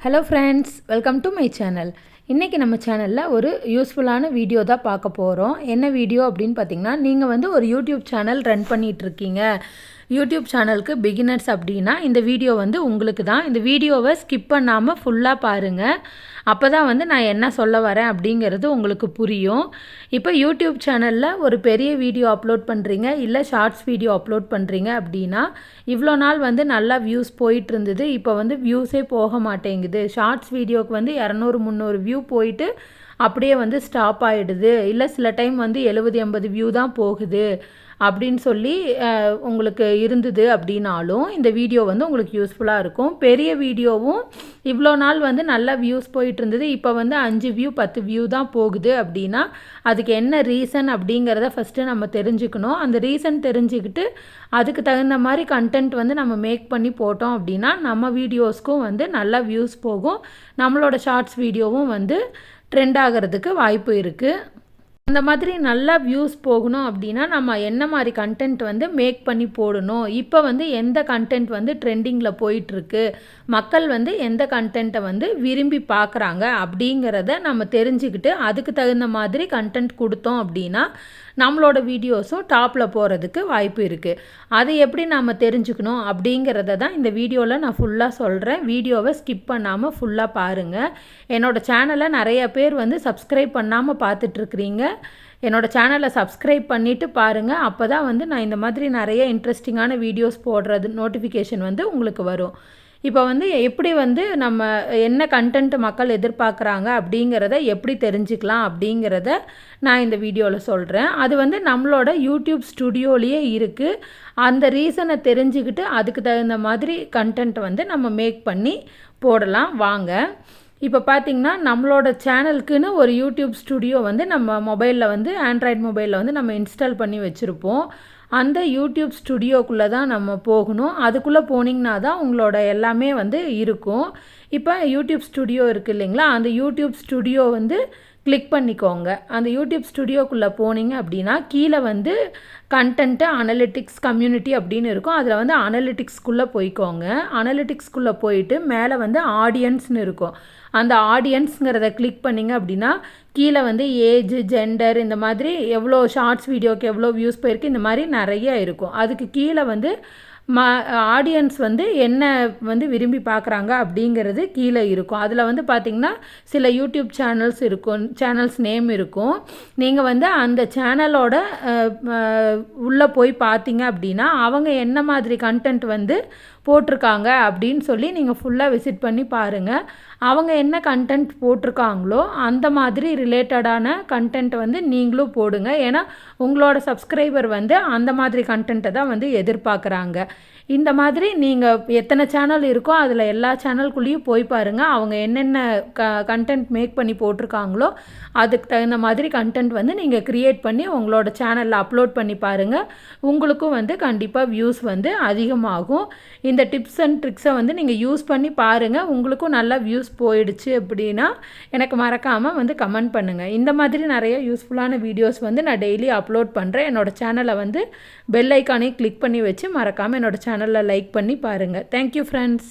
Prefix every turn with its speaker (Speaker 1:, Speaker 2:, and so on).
Speaker 1: Hello friends welcome to my channel இன்றைக்கி நம்ம சேனலில் ஒரு யூஸ்ஃபுல்லான வீடியோ தான் பார்க்க போகிறோம் என்ன வீடியோ அப்படின்னு பார்த்தீங்கன்னா நீங்கள் வந்து ஒரு யூடியூப் சேனல் ரன் பண்ணிகிட்ருக்கீங்க யூடியூப் சேனலுக்கு பிகினர்ஸ் அப்படின்னா இந்த வீடியோ வந்து உங்களுக்கு தான். இந்த வீடியோவை ஸ்கிப் பண்ணாமல் ஃபுல்லாக பாருங்கள் அப்போ தான் வந்து நான் என்ன சொல்ல வரேன் அப்படிங்கிறது உங்களுக்கு புரியும். இப்போ யூடியூப் சேனலில் ஒரு பெரிய வீடியோ அப்லோட் பண்ணுறீங்க இல்லை ஷார்ட்ஸ் வீடியோ அப்லோட் பண்ணுறீங்க அப்படின்னா இவ்வளோ நாள் வந்து நல்லா வியூஸ் போயிட்டு இருந்தது இப்போ வந்து வியூஸே போக மாட்டேங்குது. ஷார்ட்ஸ் வீடியோக்கு வந்து இரநூறு முந்நூறு வியூ போயிட்டு அப்படியே வந்து ஸ்டாப் ஆகிடுது இல்லை சில டைம் வந்து எழுபது எண்பது வியூ தான் போகுது. அப்படின்னு சொல்லி உங்களுக்கு இருந்தது அப்படின்னாலும் இந்த வீடியோ வந்து உங்களுக்கு யூஸ்ஃபுல்லாக இருக்கும். பெரிய வீடியோவும் இவ்வளோ நாள் வந்து நல்லா வியூஸ் போயிட்டு இருந்தது. இப்போ வந்து அஞ்சு வியூ பத்து வியூ தான் போகுது அப்படின்னா அதுக்கு என்ன ரீசன் அப்படிங்கிறத ஃபஸ்ட்டு நம்ம தெரிஞ்சுக்கணும். அந்த ரீசன் தெரிஞ்சுக்கிட்டு அதுக்கு தகுந்த மாதிரி கண்டென்ட் வந்து நம்ம மேக் பண்ணி போட்டோம் அப்படின்னா நம்ம வீடியோஸ்க்கும் வந்து நல்லா வியூஸ் போகும். நம்மளோட ஷார்ட்ஸ் வீடியோவும் வந்து ட்ரெண்ட் ஆகிறதுக்கு வாய்ப்பு இருக்குது அந்த மாதிரி நல்லா வியூஸ் போகணும் அப்படின்னா நம்ம என்ன மாதிரி கண்டென்ட் வந்து மேக் பண்ணி போடணும். இப்போ வந்து எந்த கண்டென்ட் வந்து ட்ரெண்டிங்கில் போயிட்டுருக்கு? மக்கள் வந்து எந்த கண்டென்ட்டை வந்து விரும்பி பார்க்குறாங்க அப்படிங்கிறத நம்ம தெரிஞ்சுக்கிட்டு அதுக்கு தகுந்த மாதிரி கண்டென்ட் கொடுத்தோம் அப்படின்னா நம்மளோட வீடியோஸும் டாப்பில் போகிறதுக்கு வாய்ப்பு இருக்குது அதை எப்படி நம்ம தெரிஞ்சுக்கணும் அப்படிங்கிறத தான் இந்த வீடியோவில் நான் ஃபுல்லாக சொல்கிறேன் வீடியோவை ஸ்கிப் பண்ணாமல் ஃபுல்லாக பாருங்கள் என்னோடய சேனலை நிறைய பேர் வந்து சப்ஸ்கிரைப் பண்ணாமல் பார்த்துட்ருக்குறீங்க. என்னோடய சேனலை சப்ஸ்கிரைப் பண்ணிவிட்டு பாருங்கள் அப்போ தான் வந்து நான் இந்த மாதிரி நிறைய இன்ட்ரெஸ்டிங்கான வீடியோஸ் போடுறது நோட்டிஃபிகேஷன் வந்து உங்களுக்கு வரும். இப்போ வந்து எப்படி வந்து நம்ம என்ன கண்டென்ட் மக்கள் எதிர்பார்க்குறாங்க அப்படிங்கிறத எப்படி தெரிஞ்சுக்கலாம் அப்படிங்கிறத நான் இந்த வீடியோவில் சொல்கிறேன் அது வந்து நம்மளோட யூடியூப் ஸ்டுடியோலேயே இருக்குது அந்த ரீசனை தெரிஞ்சுக்கிட்டு அதுக்கு தகுந்த மாதிரி கண்டென்ட் வந்து நம்ம மேக் பண்ணி போடலாம். வாங்க. இப்போ பார்த்திங்கன்னா நம்மளோட சேனலுக்குன்னு ஒரு யூடியூப் ஸ்டுடியோ வந்து நம்ம மொபைலில் வந்து ஆண்ட்ராய்ட் மொபைலில் வந்து நம்ம இன்ஸ்டால் பண்ணி வச்சுருப்போம். அந்த யூடியூப் ஸ்டுடியோக்குள்ளே தான் நம்ம போகணும். அதுக்குள்ளே போனீங்கன்னா தான் உங்களோட எல்லாமே வந்து இருக்கும். இப்போ யூடியூப் ஸ்டுடியோ இருக்குது இல்லைங்களா? அந்த யூடியூப் ஸ்டுடியோ வந்து கிளிக் பண்ணிக்கோங்க. அந்த யூடியூப் ஸ்டுடியோக்குள்ளே போனீங்க அப்படின்னா கீழே வந்து கண்டென்ட்டு அனலிட்டிக்ஸ் கம்யூனிட்டி அப்படின்னு இருக்கும். அதில் வந்து அனலிட்டிக்ஸ்குள்ளே போய்க்கோங்க. அனலிட்டிக்ஸ்குள்ளே போயிட்டு மேலே வந்து ஆடியன்ஸ்னு இருக்கும். அந்த ஆடியன்ஸுங்கிறத கிளிக் பண்ணிங்க அப்படின்னா கீழே வந்து ஏஜ் ஜெண்டர் இந்த மாதிரி எவ்வளோ ஷார்ட்ஸ் வீடியோக்கு எவ்வளோ வியூஸ் போயிருக்கு இந்த மாதிரி நிறைய இருக்கும். அதுக்கு கீழே வந்து ம ஆடியன்ஸ் வந்து என்ன வந்து விரும்பி பார்க்குறாங்க அப்படிங்கிறது கீழே இருக்கும். அதில் வந்து பார்த்திங்கன்னா சில யூடியூப் சேனல்ஸ் இருக்கும் சேனல்ஸ் நேம் இருக்கும். நீங்கள் வந்து அந்த சேனலோட உள்ளே போய் பார்த்தீங்க அப்படின்னா அவங்க என்ன மாதிரி கண்டென்ட் வந்து போட்டிருக்காங்க அப்படின்னு சொல்லி நீங்கள் ஃபுல்லாக விசிட் பண்ணி பாருங்கள் அவங்க என்ன கண்டென்ட் போட்டிருக்காங்களோ அந்த மாதிரி ரிலேட்டடான கண்டென்ட் வந்து நீங்களும் போடுங்க. ஏன்னா உங்களோட சப்ஸ்கிரைபர் வந்து அந்த மாதிரி கண்டென்ட்டை தான் வந்து எதிர்பார்க்குறாங்க. இந்த மாதிரி நீங்கள் எத்தனை சேனல் இருக்கோ அதில் எல்லா சேனல்குள்ளேயும் போய் பாருங்கள் அவங்க என்னென்ன க கண்டென்ட் மேக் பண்ணி போட்டிருக்காங்களோ அதுக்கு தகுந்த மாதிரி கண்டென்ட் வந்து நீங்கள் க்ரியேட் பண்ணி உங்களோட சேனலில் அப்லோட் பண்ணி பாருங்கள் உங்களுக்கும் வந்து கண்டிப்பாக வியூஸ் வந்து அதிகமாகும். இந்த டிப்ஸ் அண்ட் ட்ரிக்ஸை வந்து நீங்கள் யூஸ் பண்ணி பாருங்கள் உங்களுக்கும் நல்லா வியூஸ் போயிடுச்சு அப்படின்னா எனக்கு மறக்காமல் வந்து கமெண்ட் பண்ணுங்கள் இந்த மாதிரி நிறைய யூஸ்ஃபுல்லான வீடியோஸ் வந்து நான் டெய்லி அப்லோட் பண்ணுறேன் என்னோடய சேனலை வந்து பெல் ஐக்கானே கிளிக் பண்ணி வச்சு மறக்காமல் என்னோடய சேனலில் லைக் பண்ணி பாருங்கள் தேங்க்யூ ஃப்ரெண்ட்ஸ்